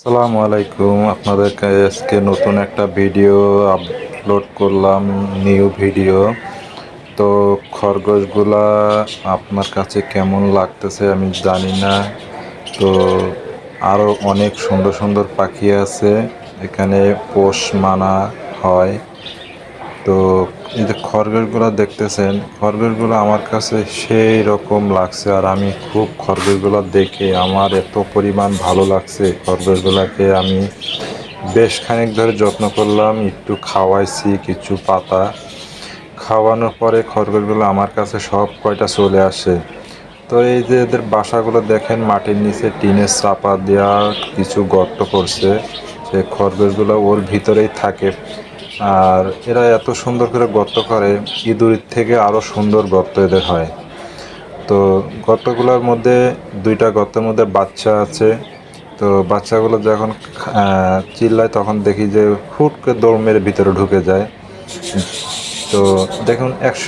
আসসালামু আলাইকুম। আপনাদেরকে আজকে নতুন একটা ভিডিও আপলোড করলাম, নিউ ভিডিও। তো খরগোশগুলা আপনার কাছে কেমন লাগতেছে আমি জানি না। তো আরও অনেক সুন্দর সুন্দর পাখি আছে, এখানে পোষ মানা হয়। তো এই যে খরগোশগুলো দেখতেছেন খরগোশগুলো আমার কাছে সেই রকম লাগছে আর আমি খুব খরগোশগুলো দেখে আমার এত পরিমাণ ভালো লাগছে। খরগোশগুলোকে আমি বেশ খানিক ধরে যত্ন করলাম, একটু খাওয়াইছি কিছু পাতা। খাওয়ানোর পরে খরগোশগুলো আমার কাছে সব কয়টা চলে আসে। তো এই যে এদের বাসাগুলো দেখেন, মাটির নিচে টিনের চাপা দেওয়া কিছু গর্ত করছে। সে খরগোশগুলো ওর ভিতরেই থাকে। আর এরা এত সুন্দর করে গর্ত করে ইঁদুরের থেকে আরও সুন্দর গর্ত এদের হয়। তো গর্তগুলোর মধ্যে, দুইটা গর্তের মধ্যে বাচ্চা আছে। তো বাচ্চাগুলো যখন চিল্লায় তখন দেখি যে হুট করে দৌড় মেরে ভিতরে ঢুকে যায়। তো দেখুন, একশো